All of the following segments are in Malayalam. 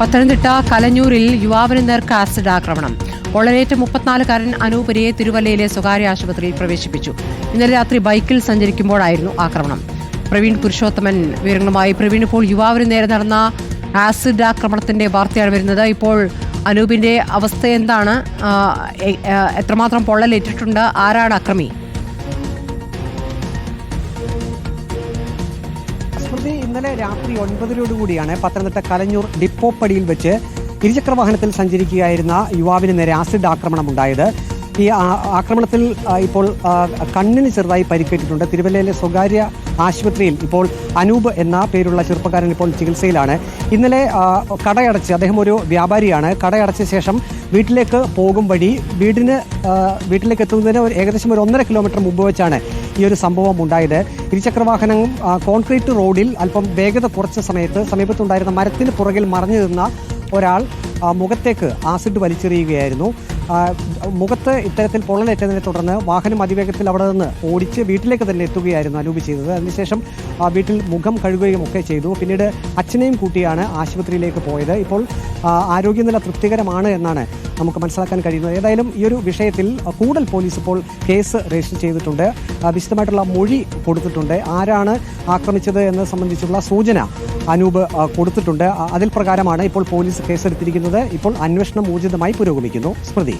പത്തനംതിട്ട കലഞ്ഞൂരിൽ യുവാവിന് നേർക്ക് ആസിഡ് ആക്രമണം. പൊള്ളലേറ്റ മുപ്പത്തിനാലുകാരൻ അനൂപരിയെ തിരുവല്ലയിലെ സ്വകാര്യ ആശുപത്രിയിൽ പ്രവേശിപ്പിച്ചു. ഇന്നലെ രാത്രി ബൈക്കിൽ സഞ്ചരിക്കുമ്പോഴായിരുന്നു ആക്രമണം. പ്രവീൺ പുരുഷോത്തമൻ വിവരങ്ങളുമായി പ്രവീൺ. ഇപ്പോൾ യുവാവിന് നേരെ നടന്ന ആസിഡ് ആക്രമണത്തിന്റെ വാർത്തയാണ് വരുന്നത്. ഇപ്പോൾ അനൂപിന്റെ അവസ്ഥ എന്താണ്? എത്രമാത്രം പൊള്ളലേറ്റിട്ടുണ്ട്? ആരാണ് അക്രമി? സ്മൃതി ഇന്നലെ രാത്രി ഒൻപതിനോടുകൂടിയാണ് പത്തനംതിട്ട കലഞ്ഞൂർ ഡിപ്പോപ്പടിയിൽ വെച്ച് ഇരുചക്ര വാഹനത്തിൽ സഞ്ചരിക്കുകയായിരുന്ന യുവാവിന് നേരെ ആസിഡ് ആക്രമണം ഉണ്ടായത് ഈ ആക്രമണത്തിൽ ഇപ്പോൾ കണ്ണിന് ചെറുതായി പരിക്കേറ്റിട്ടുണ്ട്. തിരുവല്ലയിലെ സ്വകാര്യ ആശുപത്രിയിൽ ഇപ്പോൾ അനൂപ് എന്ന പേരുള്ള ചെറുപ്പക്കാരൻ ഇപ്പോൾ ചികിത്സയിലാണ്. ഇന്നലെ കടയടച്ച് അദ്ദേഹം ഒരു വ്യാപാരിയാണ്. കടയടച്ച ശേഷം വീട്ടിലേക്ക് പോകും വഴി വീടിന് വീട്ടിലേക്ക് എത്തുന്നതിന് ഒരു ഏകദേശം ഒരു ഒന്നര കിലോമീറ്റർ മുമ്പ് വെച്ചാണ് ഈ ഒരു സംഭവം ഉണ്ടായത്. ഇരുചക്രവാഹനം കോൺക്രീറ്റ് റോഡിൽ അല്പം വേഗത കുറച്ച സമയത്ത് സമീപത്തുണ്ടായിരുന്ന മരത്തിന് പുറകിൽ മറഞ്ഞു നിന്ന ഒരാൾ മുഖത്തേക്ക് ആസിഡ് വലിച്ചെറിയുകയായിരുന്നു. മുഖത്ത് ഇത്തരത്തിൽ പൊള്ളലേറ്റതിനെ തുടർന്ന് വാഹനം അതിവേഗത്തിൽ അവിടെ നിന്ന് ഓടിച്ച് വീട്ടിലേക്ക് തന്നെ എത്തുകയായിരുന്നു അനൂപ് ചെയ്തത്. അതിനുശേഷം വീട്ടിൽ മുഖം കഴുകുകയും ഒക്കെ ചെയ്തു. പിന്നീട് അച്ഛനെയും കൂട്ടിയാണ് ആശുപത്രിയിലേക്ക് പോയത്. ഇപ്പോൾ ആരോഗ്യനില തൃപ്തികരമാണ് എന്നാണ് നമുക്ക് മനസ്സിലാക്കാൻ കഴിയുന്നത്. ഏതായാലും ഈ ഒരു വിഷയത്തിൽ കൂടുതൽ പോലീസ് ഇപ്പോൾ കേസ് രജിസ്റ്റർ ചെയ്തിട്ടുണ്ട്. വിശദമായിട്ടുള്ള മൊഴി കൊടുത്തിട്ടുണ്ട്. ആരാണ് ആക്രമിച്ചത് എന്നത് സംബന്ധിച്ചുള്ള സൂചന അനൂപ് കൊടുത്തിട്ടുണ്ട്. അതിൽ പ്രകാരമാണ് ഇപ്പോൾ പോലീസ് കേസെടുത്തിരിക്കുന്നത്. ഇപ്പോൾ അന്വേഷണം ഊർജിതമായി പുരോഗമിക്കുന്നു. സ്മൃതി.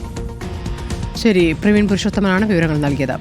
ശരി പ്രവീൺ പുരുഷോത്തമനാണ് വിവരങ്ങൾ നൽകിയത്.